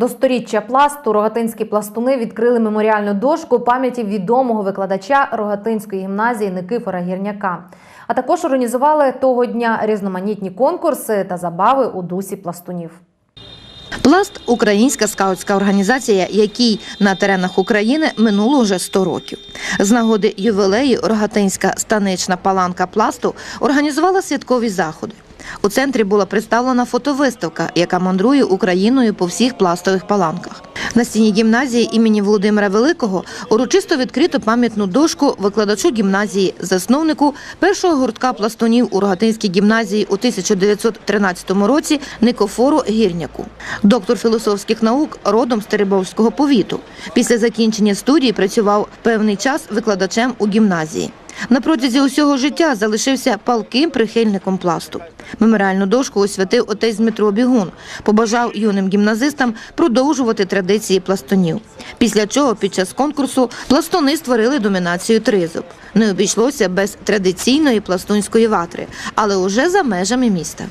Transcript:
До сторіччя пласту рогатинські пластуни відкрили меморіальну дошку пам'яті відомого викладача Рогатинської гімназії Никифора Гірняка. А також організували того дня різноманітні конкурси та забави у дусі пластунів. Пласт українська скаутська організація, якій на теренах України минуло вже 100 років. З нагоди ювілею Рогатинська станична паланка пласту організувала святкові заходи. У центрі була представлена фотовиставка, яка мандрує Україною по всіх пластових паланках. На стіні гімназії імені Володимира Великого урочисто відкрито пам'ятну дошку викладачу гімназії, засновнику першого гуртка пластунів у Рогатинській гімназії у 1913 році Никофору Гірняку. Доктор філософських наук родом з Теребовського повіту. Після закінчення студії працював певний час викладачем у гімназії. На протязі усього життя залишився палким прихильником пласту. Меморіальну дошку освятив отець Дмитро Бігун, побажав юним гімназистам продовжувати традиції пластунів. Після чого під час конкурсу пластуни створили домінацію тризуб. Не обійшлося без традиційної пластунської ватри, але уже за межами міста.